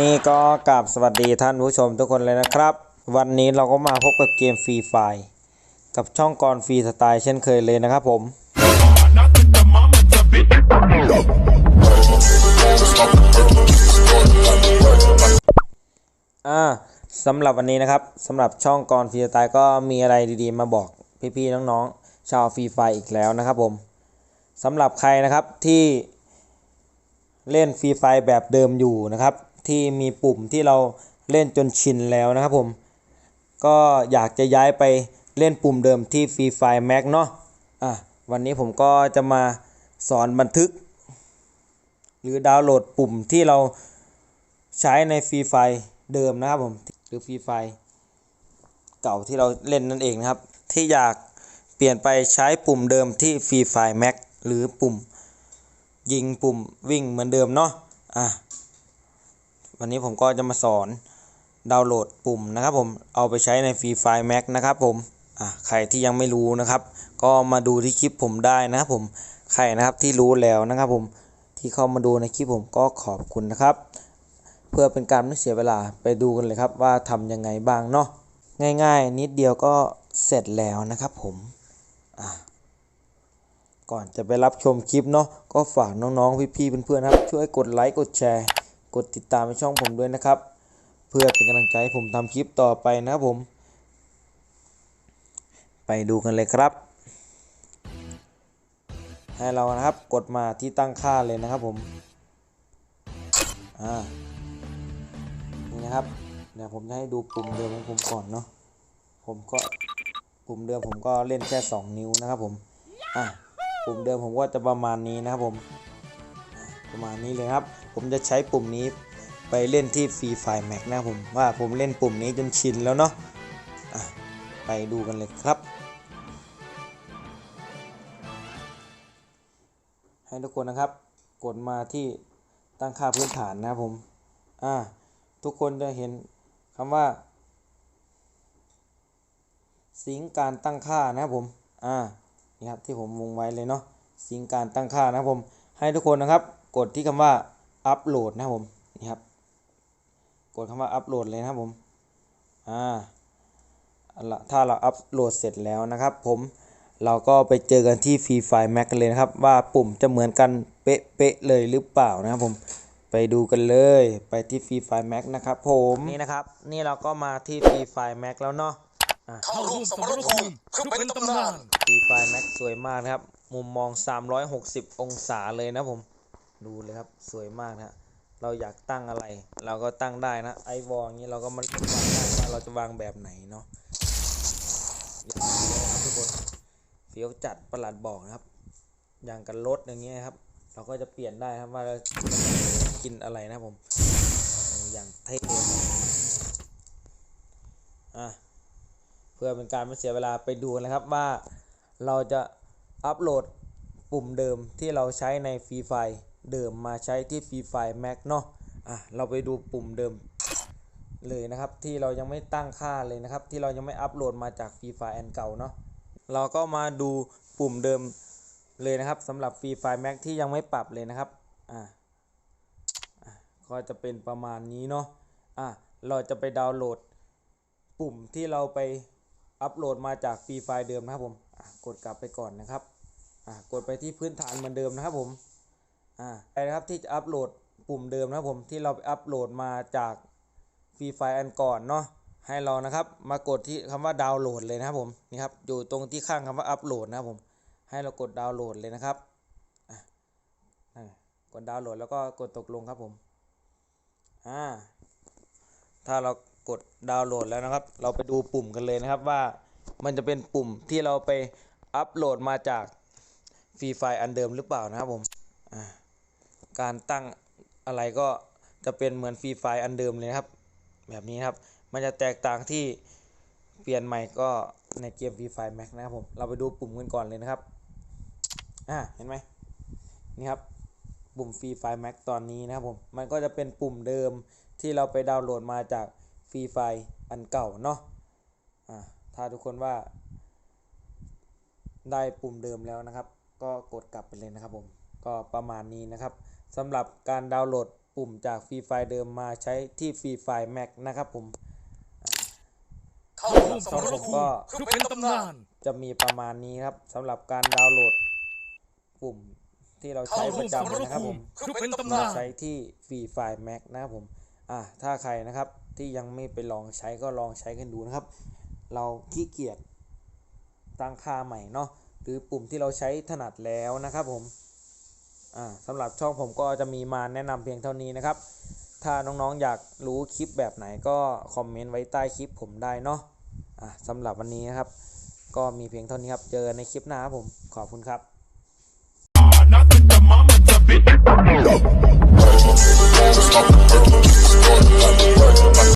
นี่ก็กราบสวัสดีท่านผู้ชมทุกคนเลยนะครับ วันนี้เราก็มาพบกับเกมฟรีไฟกับช่องกรฟรีสไตล์เช่นเคยเลยนะครับผม อ่าสำหรับวันนี้นะครับสำหรับช่องกรฟรีสไตล์ก็มีอะไรดีๆ มาบอกพี่ๆน้องๆ ชาวฟรีไฟอีกแล้วนะครับผมสำหรับใครนะครับที่เล่นฟรีไฟแบบเดิมอยู่นะครับ ที่มีปุ่มที่เราเล่นจนชินแล้วนะครับผม ก็อยากจะย้ายไปเล่นปุ่มเดิมที่ฟรีไฟแม็กเนาะอะวันนี้ผมก็จะมาสอนบันทึก หรือดาวน์โหลดปุ่มที่เราใช้ในฟรีไฟเดิมนะครับผม หรือฟรีไฟเก่าที่เราเล่นนั่นเองนะครับ ที่อยากเปลี่ยนไปใช้ปุ่มเดิมที่ฟรีไฟแม็กหรือปุ่มยิงปุ่มวิ่งเหมือนเดิมเนาะอะ วันนี้ผมก็จะมาสอนดาวน์โหลดปุ่มนะครับผมเอาไปใช้ในฟรีไฟแม็กนะครับผมใครที่ยังไม่รู้นะครับ ก็มาดูที่คลิปผมได้นะครับผมใครนะครับที่รู้แล้วนะครับผมที่เข้ามาดูในคลิปผมก็ขอบคุณนะครับ เพื่อเป็นการไม่เสียเวลาไปดูกันเลยครับว่าทำยังไงบ้างเนาะง่ายๆ นิดเดียวก็เสร็จแล้วนะครับผมก่อนจะไปรับชมคลิปเนาะก็ฝากน้องๆพี่ๆเพื่อนๆนะครับ ช่วยกดไลค์กดแชร์ กดติดตามในช่องผมด้วยนะครับ เพื่อเป็นกำลังใจให้ผมทำคลิปต่อไปนะครับผม ไปดูกันเลยครับ ให้เรานะครับกดมาที่ตั้งค่าเลยนะครับผมอ่านี่นะครับเดี๋ยวผมจะให้ดูปุ่มเดิมของผมก่อนเนาะผมก็ปุ่มเดิมผมก็เล่นแค่ 2 นิ้วนะครับผมอะปุ่มเดิมผมก็จะประมาณนี้นะครับผมประมาณนี้เลยครับ ผมจะใช้ปุ่มนี้ไปเล่นที่ฟรีไฟแม็กนะผมว่าผมเล่นปุ่มนี้จนชินแล้วเนาะะไปดูกันเลยครับ ให้ทุกคนนะครับ กดมาที่ตั้งค่าพื้นฐานนะผมอ่าทุกคนจะเห็นคำว่าสิงการตั้งค่านะผม อ่า นี่ครับที่ผมวงไว้เลยเนาะ สิงการตั้งค่านะผม ให้ทุกคนนะครับ กดที่คำว่า อัปโหลดนะครับผมนี่ครับกดคำว่าอัปโหลดเลยนะครับผมอ่าเอาละถ้าเราอัปโหลดเสร็จแล้วนะครับ ผมเราก็ไปเจอกันที่ฟรีไฟแม็กกันเลยนะครับ ว่าปุ่มจะเหมือนกันเป๊ะๆเลยหรือเปล่านะครับผมไปดูกันเลยไปที่ฟรีไฟแม็กนะครับ ผมนี่นะครับ นี่เราก็มาที่ฟรีไฟแม็กแล้วเนาะเข้าร่วมสมรภูมิเพื่อเป็นตำนานดีไฟแม็กสวยมากนะครับ มุมมอง 360 องศาเลยนะผม ดูเลยครับสวยมากนะฮะเราอยากตั้งอะไร เราก็ตั้งได้นะไอวอลงนี้เราก็มันวางได้ว่าเราจะวางแบบไหนเนาะอย่างนี้ครับทุกคนเฟี้ยวจัดประหลัดบอกนะครับ อย่างกันรถอย่างเงี้ยครับ เราก็จะเปลี่ยนได้ครับว่าเรากินอะไรนะผมอย่างเท่อะเพื่อเป็นการไม่เสียเวลาไปดูกันนะครับว่าเราจะอัปโหลดปุ่มเดิมที่เราใช้ในฟรีไฟ เดิมมาใช้ที่ฟรีไฟแม็กเนาะอะเราไปดูปุ่มเดิมเลยนะครับ ที่เรายังไม่ตั้งค่าเลยนะครับ ที่เรายังไม่อัปโหลดมาจากฟรีไฟอันเก่าเนาะเราก็มาดูปุ่มเดิมเลยนะครับสำหรับฟรีไฟแม็กที่ยังไม่ปรับเลยนะครับอะก็จะเป็นประมาณนี้เนาะอะเราจะไปดาวน์โหลด ปุ่มที่เราไปอัปโหลดมาจากฟรีไฟล์เดิมนะครับผมกดกลับไปก่อนนะครับกดไปที่พื้นฐานเหมือนเดิมนะครับผม อ่าไปนะครับที่จะอัปโหลดปุ่มเดิมนะครับผมที่เราไปอัปโหลดมาจากฟรีไฟล์อันก่อนเนาะให้เรานะครับ มากดที่คำว่าดาวน์โหลดเลยนะครับผมนี่ครับอยู่ตรงที่ข้างคำว่าอัปโหลดนะครับผมให้เรากดดาวน์โหลดเลยนะครับอะกดดาวน์โหลดแล้วก็กดตกลงครับผมอ่าถ้าเรากดดาวน์โหลดแล้วนะครับ เราไปดูปุ่มกันเลยนะครับว่ามันจะเป็นปุ่มที่เราไปอัปโหลดมาจากฟรีไฟล์อันเดิมหรือเปล่านะครับผมอ่า การตั้งอะไรก็จะเป็นเหมือนฟรีไฟอันเดิมเลยครับ แบบนี้ครับ มันจะแตกต่างที่เปลี่ยนใหม่ก็ในเกมฟรีไฟแม็กนะครับผมเราไปดูปุ่มกันก่อนเลยนะครับอ่าเห็นไหมนี่ครับปุ่มฟรีไฟแม็กตอนนี้นะครับผมมันก็จะเป็นปุ่มเดิมที่เราไปดาวน์โหลดมาจากฟรีไฟอันเก่าเนาะอ่าถ้าทุกคนว่า ได้ปุ่มเดิมแล้วนะครับ ก็กดกลับไปเลยนะครับผมก็ประมาณนี้นะครับ สำหรับการดาวน์โหลดปุ่มจากฟรีไฟเดิมมาใช้ที่ฟรีไฟแม็กนะครับผมเข้าร่วมสมรภูมิเพื่อเป็นตำนานจะมีประมาณนี้ครับสำหรับการดาวน์โหลดปุ่มที่เราเข้าใช้ปร่วมระสจำมรนะครับภูผมิมเพื่อเป็นตำมานานใช้ที่ฟรีไฟล์ Mac นะครับผมอะถ้าใครนะครับที่ยังไม่ไปลองใช้ก็ลองใช้กันดูนะครับ เราขี้เกียจตั้งค่าใหม่เนาะหรือปุ่มที่เราใช้ถนัดแล้วนะครับผมอ่า สำหรับช่องผมก็จะมีมาแนะนำเพียงเท่านี้นะครับ ถ้าน้องๆอยากรู้คลิปแบบไหนก็คอมเมนต์ไว้ใต้คลิปผมได้เนาะะสำหรับวันนี้นะครับ ก็มีเพียงเท่านี้ครับ เจอกันในคลิปหน้าครับผม ขอบคุณครับ